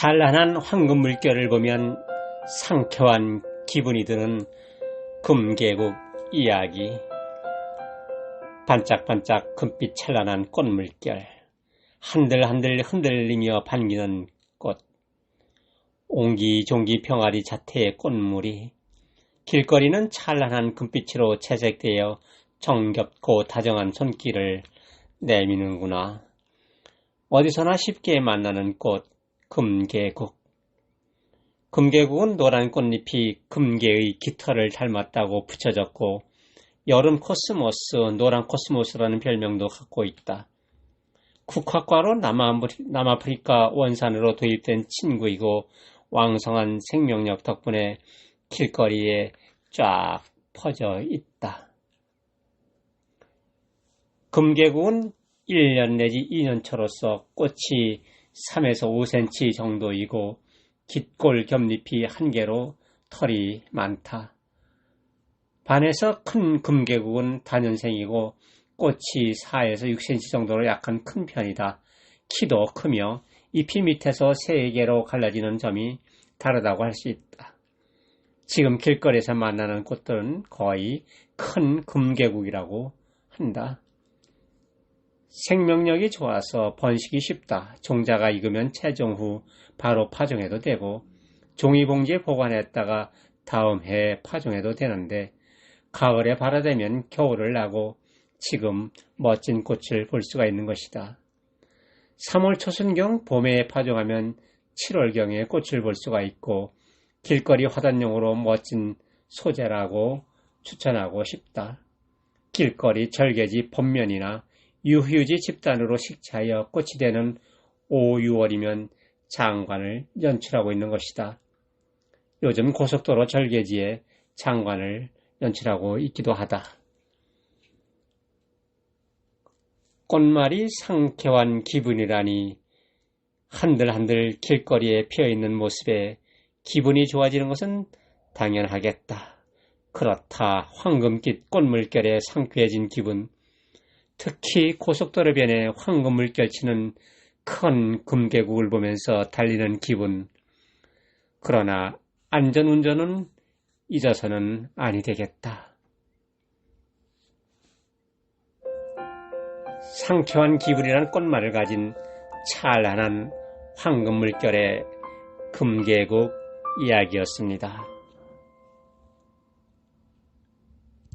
찬란한 황금 물결을 보면 상쾌한 기분이 드는 금계국 이야기. 반짝반짝 금빛 찬란한 꽃물결. 한들한들 흔들리며 반기는 꽃. 옹기종기 병아리 자태의 꽃물이 길거리는 찬란한 금빛으로 채색되어 정겹고 다정한 손길을 내미는구나. 어디서나 쉽게 만나는 꽃, 금계국. 금계국은 노란 꽃잎이 금계의 깃털을 닮았다고 붙여졌고, 여름 코스모스, 노란 코스모스라는 별명도 갖고 있다. 국화과로 남아프리카 원산으로 도입된 친구이고 왕성한 생명력 덕분에 길거리에 쫙 퍼져 있다. 금계국은 1년 내지 2년초로서 꽃이 3에서 5cm 정도이고 깃골 겹잎이 한 개로 털이 많다. 반에서 큰 금계국은 단연생이고 꽃이 4에서 6cm 정도로 약간 큰 편이다. 키도 크며 잎이 밑에서 세 개로 갈라지는 점이 다르다고 할 수 있다. 지금 길거리에서 만나는 꽃들은 거의 큰 금계국이라고 한다. 생명력이 좋아서 번식이 쉽다. 종자가 익으면 채종 후 바로 파종해도 되고 종이봉지에 보관했다가 다음 해에 파종해도 되는데 가을에 발아되면 겨울을 나고 지금 멋진 꽃을 볼 수가 있는 것이다. 3월 초순경 봄에 파종하면 7월경에 꽃을 볼 수가 있고 길거리 화단용으로 멋진 소재라고 추천하고 싶다. 길거리 절개지 봄면이나 유휴지 집단으로 식차하여 꽃이 되는 5, 6월이면 장관을 연출하고 있는 것이다. 요즘 고속도로 절개지에 장관을 연출하고 있기도 하다. 꽃말이 상쾌한 기분이라니 한들한들 길거리에 피어있는 모습에 기분이 좋아지는 것은 당연하겠다. 그렇다. 황금빛 꽃물결에 상쾌해진 기분. 특히 고속도로변에 황금을 결치는 큰 금계국을 보면서 달리는 기분. 그러나 안전운전은 잊어서는 아니 되겠다. 상쾌한 기분이란 꽃말을 가진 찬란한 황금 물결의 금계국 이야기였습니다.